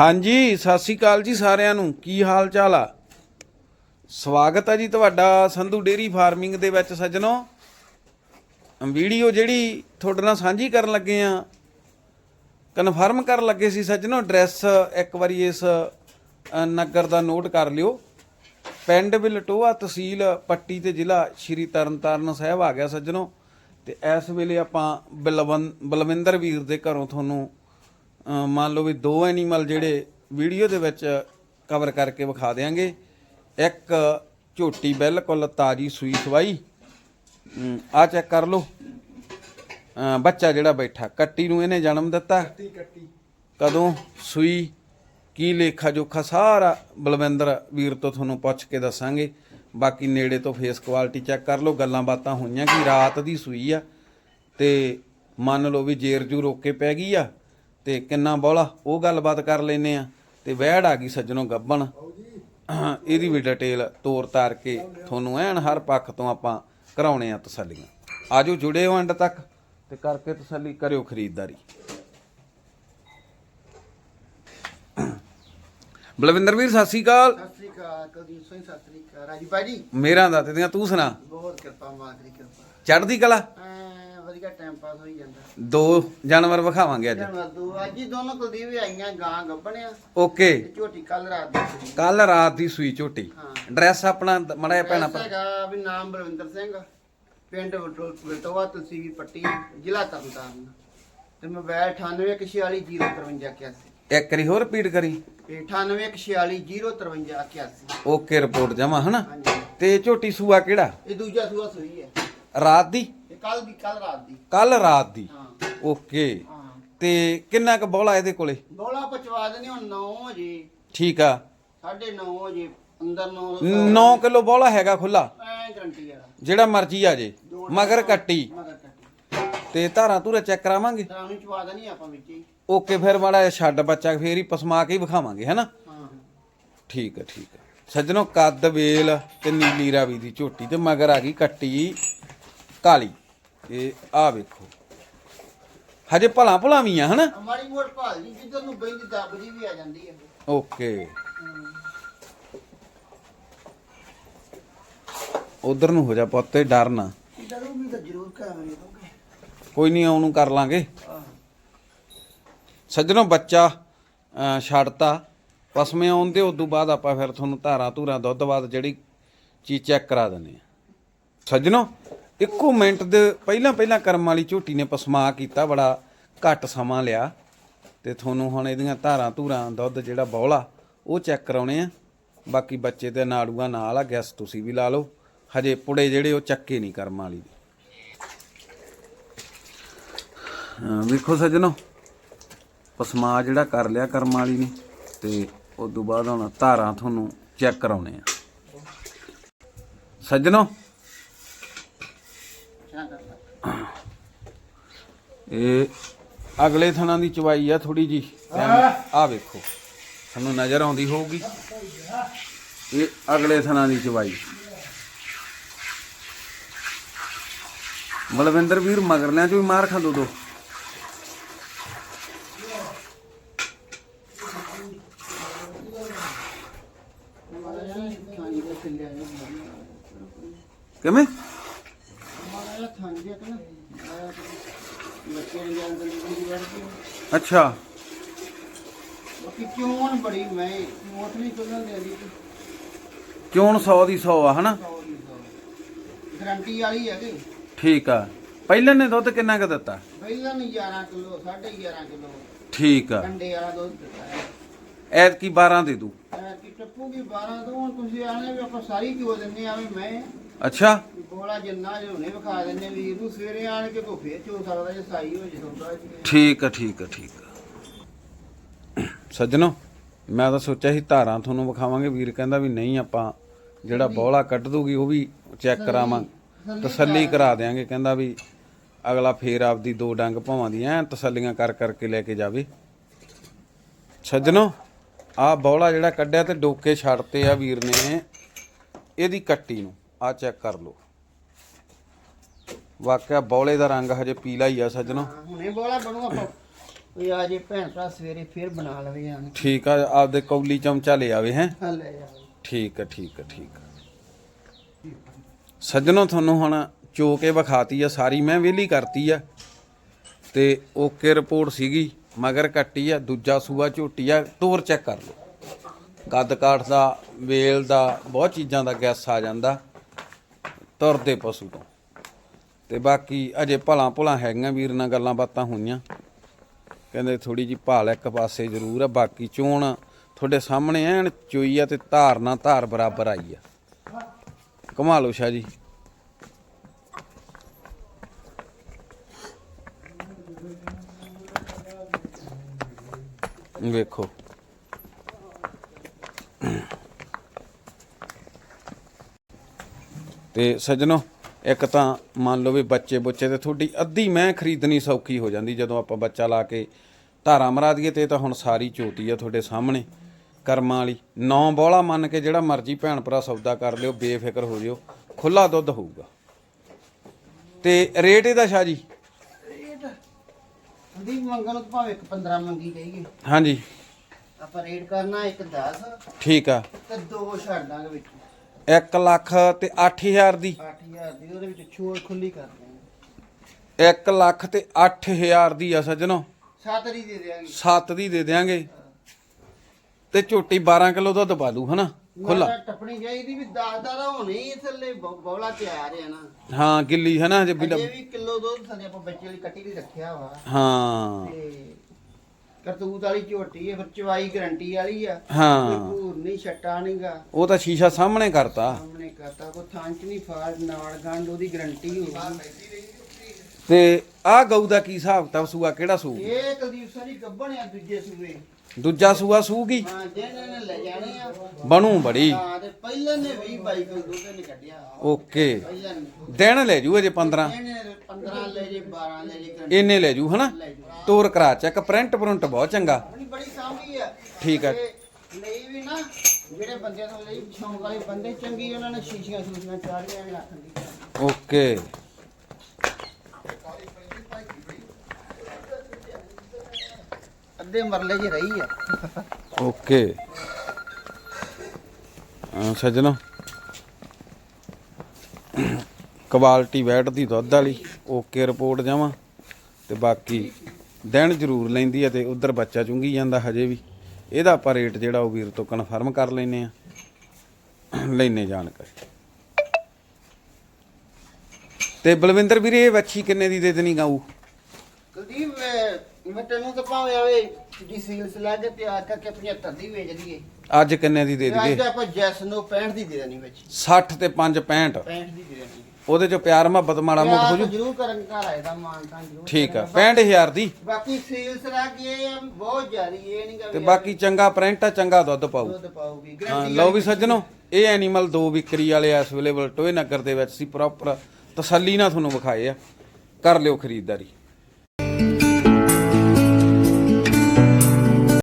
ਹਾਂਜੀ, ਸਤਿ ਸ੍ਰੀ ਅਕਾਲ ਜੀ ਸਾਰਿਆਂ ਨੂੰ। ਕੀ ਹਾਲ ਚਾਲ ਆ? ਸਵਾਗਤ ਹੈ ਜੀ ਤੁਹਾਡਾ ਸੰਧੂ ਡੇਰੀ ਫਾਰਮਿੰਗ ਦੇ ਵਿੱਚ ਸੱਜਣੋ। ਵੀਡੀਓ ਜਿਹੜੀ ਤੁਹਾਡੇ ਨਾਲ ਸਾਂਝੀ ਕਰਨ ਲੱਗੇ ਆ, ਕਨਫਰਮ ਕਰਨ ਲੱਗੇ ਸੀ ਸੱਜਣੋ, ਐਡਰੈਸ ਇੱਕ ਵਾਰੀ ਇਸ ਨਗਰ ਦਾ ਨੋਟ ਕਰ ਲਿਓ। ਪਿੰਡ ਬਿਲਟੋਆ ਤਹਿਸੀਲ ਪੱਟੀ ਤੇ ਜ਼ਿਲ੍ਹਾ ਸ਼੍ਰੀ ਤਰਨਤਾਰਨ ਸਾਹਿਬ ਆ ਗਿਆ ਸੱਜਣੋ। ਤੇ ਇਸ ਵੇਲੇ ਆਪਾਂ ਬਲਵੰ ਬਲਵਿੰਦਰ ਵੀਰ ਦੇ ਘਰੋਂ ਤੁਹਾਨੂੰ ਮੰਨ ਲਓ ਵੀ ਦੋ ਐਨੀਮਲ ਜਿਹੜੇ ਵੀਡੀਓ ਦੇ ਵਿੱਚ ਕਵਰ ਕਰਕੇ ਵਿਖਾ ਦੇਾਂਗੇ ਇੱਕ ਝੋਟੀ ਬਿਲਕੁਲ ਤਾਜੀ ਸੂਈ ਸਵਾਈ। ਆ ਚੈੱਕ ਕਰ ਲਓ। ਬੱਚਾ ਜਿਹੜਾ ਬੈਠਾ ਕੱਟੀ ਨੂੰ ਇਹਨੇ ਜਨਮ ਦਿੱਤਾ। ਕਦੋਂ? ਸੂਈ ਕੀ ਲੇਖਾ ਜੋਖਾ ਸਾਰਾ ਬਲਵਿੰਦਰ ਵੀਰ ਤੋਂ ਤੁਹਾਨੂੰ ਪੁੱਛ ਕੇ ਦੱਸਾਂਗੇ। ਬਾਕੀ ਨੇੜੇ ਤੋਂ ਫੇਸ ਕੁਆਲਿਟੀ ਚੈੱਕ ਕਰ ਲਓ ਗੱਲਾਂ ਬਾਤਾਂ ਹੋਈਆਂ ਕਿ ਰਾਤ ਦੀ ਸੂਈ ਆ। ਤੇ ਮੰਨ ਲਓ ਵੀ ਜੇਰ ਜੂ ਰੋਕ ਪੈ ਗਈ ਆ। ਤੇ ਕਿੰਨਾ ਬੋਲਾ ਉਹ ਗੱਲਬਾਤ ਕਰ ਲੈਨੇ ਆ। ਤੇ ਵਹਿੜ ਆ ਗਈ ਸੱਜਣੋਂ ਗੱਬਣ ਇਹਦੀ ਵੀ ਡਿਟੇਲ ਤੋਰ ਤਾਰ ਕੇ ਤੁਹਾਨੂੰ ਐਨ ਹਰ ਪੱਖ ਤੋਂ ਆਪਾਂ ਕਰਾਉਣੇ ਆ ਤਸੱਲੀਆਂ। ਆਜੋ ਜੁੜੇ ਹੋ ਐਂਡ ਤੱਕ ਤੇ ਕਰਕੇ ਤਸੱਲੀ ਕਰਿਓ ਖਰੀਦਦਾਰੀ। ਬਲਵਿੰਦਰ ਵੀਰ ਸਤਿ ਸ੍ਰੀ ਅਕਾਲ। ਸਤਿ ਸ੍ਰੀ ਅਕਾਲ ਕੁਲਦੀਪ ਸਿੰਘ ਸਤਿ ਸ੍ਰੀ ਅਕਾਲ। ਰਾਜੀ ਭਾਜੀ। ਮੇਰਾ ਦਾ ਤੇ ਦੀਆਂ ਤੂੰ ਸੁਣਾ। ਬਹੁਤ ਕਿਰਪਾ ਦੀ ਕਿਰਪਾ। ਚੜ੍ਹਦੀ ਕਲਾ? ਵਧੀਆ ਟਾਈਮ ਪਾਸ ਹੋਈ ਜਾਂਦਾ। ਦੋ ਜਾਨਵਰ ਵਿਖਾਵਾਂਗੇ ਅੱਜ। ਜਾਨਵਰ ਦੋ ਅੱਜ ਹੀ ਦੋਨੋਂ ਕੁਲਦੀਪ ਵੀ ਆਈਆਂ ਗਾਂ ਗੱਬਣਿਆ ਓਕੇ। ਤੇ ਝੋਟੀ ਕੱਲ ਰਾਤ ਦੀ ਸੀ ਕੱਲ ਰਾਤ ਦੀ ਸੂਈ ਝੋਟੀ। ਹਾਂ। ਡਰੈਸ ਆਪਣਾ ਮੜਾ ਭੈਣਾ ਐਸਾ ਹੈਗਾ ਵੀ ਨਾਮ ਬਲਵਿੰਦਰ ਸਿੰਘ। ਪਿੰਡ ਤਲਸੀਵੀ ਪੱਟੀ ਜ਼ਿਲ੍ਹਾ ਤਰਨਤਾਰਨ। ਤੇ ਮੋਬਾਈਲ 9816405381 ਇੱਕ ਵਾਰੀ ਹੋਰ ਰਿਪੀਟ ਕਰੀ। ਤੇ 9816405381 ਓਕੇ ਰਿਪੋਰਟ ਜਮਾ ਹਨਾ? ਹਾਂਜੀ। ਤੇ ਝੋਟੀ ਸੂਆ ਕਿਹੜਾ? ਇਹ ਦੂਜਾ ਸੂਆ ਸੂਈ ਹੈ। ਰਾਤ ਦੀ? ਇਹ ਕੱਲ ਦੀ ਕੱਲ ਰਾਤ ਦੀ। ਕੱਲ ਰਾਤ ਦੀ? ਹਾਂ। ਓਕੇ। ਹਾਂ। ਤੇ ਕਿੰਨਾ ਕੁ ਬੋਲਾ ਇਹਦੇ ਕੋਲੇ? ਬੋਲਾ ਪਚਵਾ ਦੇਣੇ ਹੁਣ 9 ਵਜੇ। ਠੀਕ ਆ। 9:30 ਵਜੇ ਅੰਦਰ 9 9 ਕਿਲੋ ਬੋਲਾ ਹੈਗਾ ਖੁੱਲਾ ਐ ਗਰੰਟੀ ਵਾਲਾ। ਜਿਹੜਾ ਮਰਜ਼ੀ ਆ ਜੇ। ਮਗਰ ਕੱਟੀ। ਮਗਰ ਕੱਟੀ। ਤੇ ਧਾਰਾਂ ਧੂਰਾ ਚੈੱਕ ਕਰਾਵਾਂਗੇ? ਤਾਂ ਨੂੰ ਚਵਾ ਦੇਣੀ ਆਪਾਂ ਵਿੱਚ ਹੀ। ਓਕੇ ਫਿਰ ਮਾੜਾ ਛੱਡ ਬੱਚਾ ਫੇਰ ਹੀ ਪਸਮਾ ਕੇ ਹੀ ਵਿਖਾਵਾਂਗੇ ਹੈਨਾ? ਹਾਂ ਠੀਕ ਹੈ ਠੀਕ ਹੈ ਸੱਜਣੋ ਕੱਦ ਵੇਲ ਤੇ ਨੀਲੀ ਰਾਵੀ ਦੀ ਝੋਟੀ ਤੇ ਮਗਰ ਆ ਗਈ ਕੱਟੀ ਕਾਲੀ। ਤੇ ਆ ਵੇਖੋ। ਹਜੇ ਭਲਾ ਭਲਾਵੀਆਂ ਹਨਾ? ਮਾੜੀ ਮੋਟ ਭਾਲ ਜੀ ਜਿੱਧਰ ਨੂੰ ਬੈਂਦੀ ਦੱਬਦੀ ਵੀ ਆ ਜਾਂਦੀ ਹੈ ਓਕੇ। ਉਧਰ ਨੂੰ ਹੋ ਜਾ ਪੁੱਤ ਤੇ ਡਰ ਨਾ। ਡਰੂਗੀ ਤਾਂ ਜ਼ਰੂਰ ਕਰਾਂਗੇ ਦੋਗੇ ਕੋਈ ਨਹੀਂ ਉਹਨੂੰ ਕਰ ਲਾਂਗੇ। ਸੱਜਣੋ ਬੱਚਾ ਅਹ, ਛੱਡਤਾ। ਪਸਮੇ ਆਉਣ ਤੇ ਉਦੋਂ ਬਾਅਦ ਆਪਾਂ ਫਿਰ ਤੁਹਾਨੂੰ ਧਾਰਾਂ ਧੂਰਾਂ ਦੁੱਧ ਬਾਅਦ ਜਿਹੜੀ ਚੀਜ਼ ਚੈੱਕ ਕਰਾ ਦਿੰਦੇ ਆ ਸੱਜਣੋ ਇੱਕੋ ਮਿੰਟ ਦੇ ਪਹਿਲਾਂ ਪਹਿਲਾਂ ਕਰਮ ਵਾਲੀ ਝੋਟੀ ਨੇ ਪਸਮਾ ਕੀਤਾ, ਬੜਾ ਘੱਟ ਸਮਾਂ ਲਿਆ। ਤੇ ਤੁਹਾਨੂੰ ਹੁਣ ਇਹਦੀਆਂ ਧਾਰਾਂ ਧੂਰਾਂ ਦੁੱਧ ਜਿਹੜਾ ਬੌਲਾ, ਉਹ ਚੈੱਕ ਕਰਾਉਣੇ ਆ। ਬਾਕੀ ਬੱਚੇ ਤੇ ਨਾੜੂਆਂ ਨਾਲ ਆ, ਗੈਸ ਤੁਸੀਂ ਵੀ ਲਾ ਲਓ। ਹਜੇ ਪੁੜੇ ਜਿਹੜੇ ਉਹ ਚੱਕੇ ਨਹੀਂ ਕਰਮ ਵਾਲੀ ਦੇ। ਵੇਖੋ ਸੱਜਣੋ, ਪਸਮਾ ਜਿਹੜਾ ਕਰ ਲਿਆ ਕਰਮ ਵਾਲੀ ਨੇ, ਤੇ ਉਸ ਤੋਂ ਬਾਅਦ ਹੁਣ ਧਾਰਾਂ ਤੁਹਾਨੂੰ ਚੈੱਕ ਕਰਾਉਣੇ ਆ। ਸੱਜਣੋ ਇਹ ਅਗਲੇ ਥਣਾ ਦੀ ਚਵਾਈ ਆ ਥੋੜੀ ਜੀ ਆ ਵੇਖੋ। ਤੁਹਾਨੂੰ ਨਜ਼ਰ ਆਉਂਦੀ ਹੋਊਗੀ। ਇਹ ਅਗਲੇ ਥਣਾ ਦੀ ਚਵਾਈ। ਮਲਵਿੰਦਰ ਵੀਰ, ਮਗਰਲਿਆਂ ਚੋਂ ਵੀ ਮਾਰ ਖਾਂਦੋ ਦੋ। ਕਿਵੇਂ ਮਾੜਾ ਥਾਂ ਜਿਹਾ ਕਿ ਨਾ ਬੱਚੇ ਦੇ ਅੰਦਰ ਦੀ ਵੜਦੀ ਅੱਛਾ। ਕਿਉਂ ਬੜੀ ਮੈਂ? ਮੋਟ ਨਹੀਂ ਚੱਲਣ ਦੇ ਦੀ ਕਿਉਂ 100 ਦੀ 100 ਆ ਹਨਾ? ਗਰੰਟੀ ਵਾਲੀ ਹੈਗੀ ਠੀਕ ਆ। ਪਹਿਲਾਂ ਨੇ ਦੁੱਧ ਕਿੰਨਾ ਕੁ ਦਿੱਤਾ? ਪਹਿਲਾਂ ਨਹੀਂ 11 ਕਿਲੋ 11.5 ਕਿਲੋ। ਠੀਕ ਆ। ਕੰਡੇ ਵਾਲਾ ਦੁੱਧ ਦਿੱਤਾ ਹੈ। ਐਤ ਕੀ 12 ਦੇ ਦੂ। ਐ ਕਿ ਟੱਪੂਗੀ 12 ਤੋਂ ਹੁਣ ਤੁਸੀਂ ਆਣੇ ਵੀ ਆਪਾਂ ਸਾਰੀ ਕਿਉਂ ਦਿੰਨੇ ਆਵੇਂ ਮੈਂ ਅੱਛਾ। ਬੋਲਾ ਜਿੰਨਾ ਜੋ ਹੁਣੇ ਵਿਖਾ ਦਿੰਨੇ ਵੀਰ ਨੂੰ ਸਵੇਰੇ ਆਣ ਕੇ ਕੋ ਫੇਰ ਚੋ ਸਕਦਾ ਜੇ ਸਾਈ ਹੋ ਜੇ ਜੀ ਠੀਕ ਆ ਠੀਕ ਆ ਠੀਕ ਆ। ਸੱਜਣੋ ਮੈਂ ਤਾਂ ਸੋਚਿਆ ਸੀ ਧਾਰਾਂ ਤੁਹਾਨੂੰ ਵਿਖਾਵਾਂਗੇ ਵੀਰ ਕਹਿੰਦਾ ਵੀ ਨਹੀਂ ਆਪਾਂ ਜਿਹੜਾ ਬੋਲਾ ਕੱਢ ਦੂਗੀ ਉਹ ਵੀ ਚੈੱਕ ਕਰਾਵਾਂ। ਤਸੱਲੀ ਕਰਾ ਦੇਾਂਗੇ ਕਹਿੰਦਾ ਵੀ ਅਗਲਾ ਫੇਰ ਆਪਦੀ ਦੋ ਡੰਗ ਭਾਵਾਂ ਦੀ ਐ ਤਸੱਲੀਆਂ ਕਰ ਕਰਕੇ ਲੈ ਕੇ ਜਾਵੇ। ਸੱਜਣੋ ਆਹ ਬੋਲਾ ਜਿਹੜਾ ਕੱਢਿਆ ਤੇ ਡੋਕੇ ਛੱਡਤੇ ਆ ਵੀਰ ਨੇ ਇਹਦੀ ਕੱਟੀ ਨੂੰ। ਆ ਚੈੱਕ ਕਰ ਲਓ। ਵਾਕਿਆ ਬੋਲੇ ਦਾ ਰੰਗ ਹਜੇ ਪੀਲਾ ਹੀ ਆ ਸੱਜਣੋ। ਹੁਣੇ ਬੋਲਾ ਬਣੂ ਆਪਾਂ। ਇਹ ਆ ਜੇ ਭੈਣ ਭਰਾ ਸਵੇਰੇ ਫੇਰ ਬਣਾ ਲਵੇ ਆਣ ਠੀਕ ਆ ਆਪਦੇ ਕੌਲੀ ਚਮਚਾ ਲੈ ਆਵੇ ਹੈ? ਠੀਕ ਆ ਠੀਕ ਆ ਠੀਕ ਆ। ਸੱਜਣੋ ਤੁਹਾਨੂੰ ਹੁਣ ਚੋ ਕੇ ਵਿਖਾਤੀ ਆ ਸਾਰੀ ਮੈਂ ਵਿਹਲੀ ਕਰਤੀ ਆ। ਤੇ ਓਕੇ ਰਿਪੋਰਟ ਸੀਗੀ ਮਗਰ ਕੱਟੀ ਆ ਦੂਜਾ ਸੂਆ ਝੋਟੀ ਆ ਤੋਰ ਚੈੱਕ ਕਰ ਲਓ। ਕੱਦ ਕਾਠ ਦਾ ਵੇਲ ਦਾ ਬਹੁਤ ਚੀਜ਼ਾਂ ਦਾ ਗੈਸ ਆ ਜਾਂਦਾ। ਤੁਰਦੇ ਪਸ਼ੂ ਤੋਂ। ਤੇ ਬਾਕੀ ਅਜੇ ਭਲਾ ਭੁਲਾ ਹੈਗੀਆਂ ਵੀਰ ਨਾਲ ਗੱਲਾਂ ਬਾਤਾਂ ਹੋਈਆਂ। ਕਹਿੰਦੇ ਥੋੜੀ ਜੀ ਭਾਲ ਇੱਕ ਪਾਸੇ ਜ਼ਰੂਰ ਆ, ਬਾਕੀ ਚੋਣ ਤੁਹਾਡੇ ਸਾਹਮਣੇ ਐਨ ਚੋਈ ਆ ਤੇ ਧਾਰ ਨਾਲ ਧਾਰ ਬਰਾਬਰ ਆਈ ਆ। ਕਮਾ ਸ਼ਾਹ ਜੀ। ਵੇਖੋ। ਤੇ ਸੱਜਣੋ ਇੱਕ ਤਾਂ ਮੰਨ ਲਓ ਵੀ ਬੱਚੇ ਬੁੱਚੇ ਤੇ ਤੁਹਾਡੀ ਅੱਧੀ ਮੈਂ ਖਰੀਦਣੀ ਸੌਖੀ ਹੋ ਜਾਂਦੀ ਜਦੋਂ ਆਪਾਂ ਬੱਚਾ ਲਾ ਕੇ ਧਾਰਾਂ ਮਰਾ ਦਈਏ ਤੇ ਇਹ ਤਾਂ ਹੁਣ ਸਾਰੀ ਚੋਤੀ ਆ ਤੁਹਾਡੇ ਸਾਹਮਣੇ ਕਰਮਾਂ ਵਾਲੀ। ਨੌ ਬੋਲਾ ਮੰਨ ਕੇ ਜਿਹੜਾ ਮਰਜ਼ੀ ਭੈਣ ਭਰਾ ਸੌਦਾ ਕਰ ਲਿਓ ਬੇਫਿਕਰ ਹੋ ਜਿਓ ਖੁੱਲਾ ਦੁੱਧ ਹੋਊਗਾ। ਤੇ ਰੇਟ ਇਹਦਾ ਸ਼ਾਹ ਜੀ? ਰੇਟ ਸੰਦੀਪ ਮੰਗਣ ਤਾਂ ਭਾਵੇਂ ਇੱਕ 15 ਮੰਗੀ ਜਾਈਏ। ਹਾਂਜੀ। ਆਪਾਂ ਰੇਟ ਕਰਨਾ ਇੱਕ 10 ਠੀਕ ਆ। ਤੇ ਦੋ ਛੱਡ ਦਾਂਗੇ ਵਿੱਚ। 1 ਲੱਖ ਤੇ 8000 ਦੀ। 8000 ਦੀ ਉਹਦੇ ਵਿੱਚ ਛੋੜ ਖੁੱਲੀ ਕਰ ਦਾਂਗੇ 1 ਲੱਖ ਤੇ 8000 ਦੀ ਆ ਸੱਜਣੋ। ਸੱਤ ਦੀ ਦੇ ਦਿਆਂਗੇ। 7 ਦੀ ਦੇ ਦਿਆਂਗੇ। ਤੇ ਝੋਟੀ 12 ਕਿਲੋ ਦੁੱਧ ਪਾ ਲੂ ਹਨਾ ਖੁੱਲਾ ਟੱਪਣੀ ਚਾਹੀਦੀ ਵੀ 10 ਦਾ ਤਾਂ ਹੋਣੀ ਹੀ ਥੱਲੇ ਬ- ਬੌਲਾ ਤਿਆਰ ਹੈ ਨਾ। ਹਾਂ ਗਿੱਲੀ ਹਨਾ ਜੇ ਬਿਲ ਅਜੇ ਵੀ ਕਿਲੋ ਦੁੱਧ ਥੱਲੇ ਆਪਾਂ ਬੱਚੇ ਲਈ ਕੱਟੀ ਲਈ ਰੱਖਿਆ ਵਾ। ਹਾਂ। ਤੇ ਕਰਤੂਤ ਵਾਲੀ ਝੋਟੀ ਹੈ ਫਿਰ ਚਵਾਈ ਗਰੰਟੀ ਵਾਲੀ ਆ। ਹਾਂ। ਭੂਰ ਨਹੀਂ ਛੱਟਾ ਨਹੀਂਗਾ। ਉਹ ਤਾਂ ਸ਼ੀਸ਼ਾ ਸਾਹਮਣੇ ਕਰਤਾ। ਸਾਹਮਣੇ ਕਰਤਾ ਕੋ ਥਾਂ ਚ ਨਹੀਂ ਫਾੜ ਨਾਲ ਗੰਢ ਉਹਦੀ ਗਰੰਟੀ ਹੋਊਗੀ ਤੇ ਆਹ ਗਊ ਦਾ ਕੀ ਹਿਸਾਬ ਤਾ ਸੂਆ ਕਿਹੜਾ ਸੂ ਇਹ ਕੁਲਦੀਪ ਸਿੰਘ ਗੱਬਣ ਆ ਦੂਜੇ ਸੂਏ। ਦੂਜਾ ਸੂਆ ਸੂਗੀ। ਹਾਂ ਜਿਹਨੇ ਨੇ ਲੈ ਜਾਣੇ ਆ। ਬਣੂ ਬੜੀ। ਹਾਂ ਤੇ ਪਹਿਲਾਂ ਨੇ 20 22 ਕਿਲੋ ਦੁੱਧ ਨੇ ਕੱਢਿਆ। ਓਕੇ। ਪਹਿਲਾਂ ਨੇ। ਦਿਨ ਲੈ ਜੂ ਅਜੇ 15 ਇਹਨੇ 15 ਲੈ ਜੇ 12 ਲੈ ਜੇ ਲੈ ਹਨਾ? ਤੋਰ ਕਰਾ ਚੈੱਕ। ਪ੍ਰਿੰਟ ਪ੍ਰਿੰਟ ਬਹੁਤ ਚੰਗਾ। ਆਪਣੀ ਬੜੀ ਸਾਂਭੀ ਆ। ਠੀਕ ਆ। ਤੇ ਲਈ ਵੀ ਨਾ ਜਿਹੜੇ ਬੰਦਿਆਂ ਤੋਂ ਲਈ ਸ਼ੌਂਕ ਵਾਲੇ ਬੰਦੇ ਚੰਗੀ ਉਹਨਾਂ ਨੇ ਸ਼ੀਸ਼ੀਆਂ ਸ਼ੂਸ਼ੀਆਂ ਚਾੜੀਆਂ ਵੀ ਰੱਖਣ ਦੀ। ਓਕੇ। ਅੱਧੇ ਮਰਲੇ 'ਚ ਰਹੀ ਆ। ਓਕੇ। ਹਾਂ ਸੱਜਣੋ। ਕੁਆਲਿਟੀ ਵੈਟ ਦੀ ਦੁੱਧ ਵਾਲੀ ਓਕੇ ਰਿਪੋਰਟ ਜਾਵਾਂ। ਤੇ ਬਾਕੀ ਦਿਨ ਜ਼ਰੂਰ ਲੈਂਦੀ ਆ ਤੇ ਉਧਰ ਬੱਚਾ ਚੁੰਗੀ ਜਾਂਦਾ ਹਜੇ ਵੀ। ਇਹਦਾ ਆਪਾਂ ਰੇਟ ਜਿਹੜਾ ਉਹ ਵੀਰ ਤੋਂ ਕਨਫਰਮ ਕਰ ਲੈਨੇ ਆ। ਲੈਨੇ ਜਾਣਕਾਰੀ। ਤੇ ਬਲਵਿੰਦਰ ਵੀਰੇ ਇਹ ਵੱਛੀ ਕਿੰਨੇ ਦੀ ਦੇ ਦੇਣੀ ਗਾਊ? ਕੁਲਦੀਪ ਮੈਂ ਤੈਨੂੰ ਤਾਂ ਭਾਵੇਂ ਆਵੇ ਜੀ ਸੀਲਸ ਲਾ ਕੇ ਤਿਆਰ ਕਰਕੇ 75 ਦੀ ਵੇਚ ਦਈਏ। ਅੱਜ ਕਿੰਨੇ ਦੀ ਦੇ ਅੱਜ ਦਈਏ? ਆਪਾਂ ਜੈਸ ਨੂੰ 65 ਦੀ ਦੇ ਦੇਣੀ ਵਿੱਚ। 60 ਤੇ 5 65 65 ਦੀ ਦੇ ਦੇਣੀ। ਉਹਦੇ ਚ ਪਿਆਰ ਮੁਹੱਬਤ ਮਾੜਾ ਮੋਟਾ ਹੋ ਜੂ? ਜ਼ਰੂਰ ਕਰਨ ਘਰ ਆਏ ਦਾ ਮਾਨ ਤਾਂ ਜ਼ਰੂਰ ਠੀਕ ਆ ਕਰਾਂਗੇ। 65000 ਦੀ। ਬਾਕੀ ਸੀਲਸ ਰੱਖ ਇਹ ਬਹੁਤ ਜ਼ਿਆਦੀ ਇਹ ਨਹੀਂ ਤੇ ਬਾਕੀ ਚੰਗਾ ਪ੍ਰਿੰਟ ਆ ਚੰਗਾ ਦੁੱਧ ਪਾਊ। ਦੁੱਧ ਪਾਉਗੀ ਹਾਂ ਗਰੰਟੀ ਲਓ ਵੀ ਸੱਜਣੋ ਇਹ ਐਨੀਮਲ ਦੋ ਵਿਕਰੀ ਵਾਲੇ ਇਸ ਅਵੇਲੇਬਲ ਟੋਏ ਨਗਰ ਦੇ ਵਿੱਚ ਸੀ ਪ੍ਰੋਪਰ ਤਸੱਲੀ ਨਾਲ ਤੁਹਾਨੂੰ ਵਿਖਾਏ ਆ। ਕਰ ਲਿਓ ਖਰੀਦਦਾਰੀ।